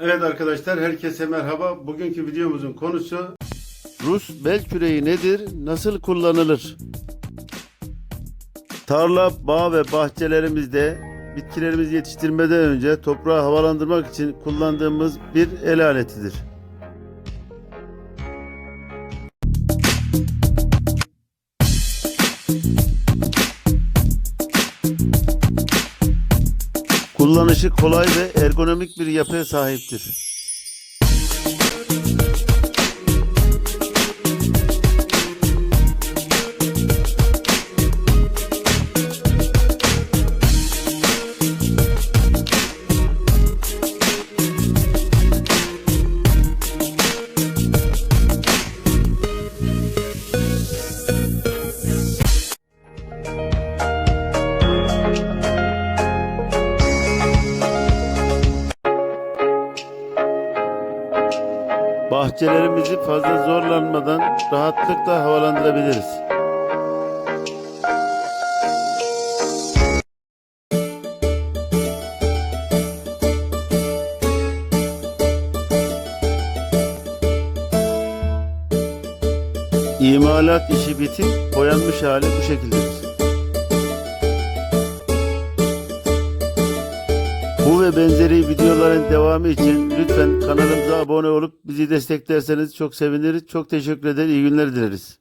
Evet arkadaşlar herkese merhaba. Bugünkü videomuzun konusu Rus bel küreği nedir? Nasıl kullanılır? Tarla, bağ ve bahçelerimizde bitkilerimizi yetiştirmeden önce toprağı havalandırmak için kullandığımız bir el aletidir. Kullanışı kolay ve ergonomik bir yapıya sahiptir. Bahçelerimizi fazla zorlanmadan rahatlıkla havalandırabiliriz. İmalat işi bitip boyanmış hali bu şekildedir. Ve benzeri videoların devamı için lütfen kanalımıza abone olup bizi desteklerseniz çok seviniriz. Çok teşekkür eder. İyi günler dileriz.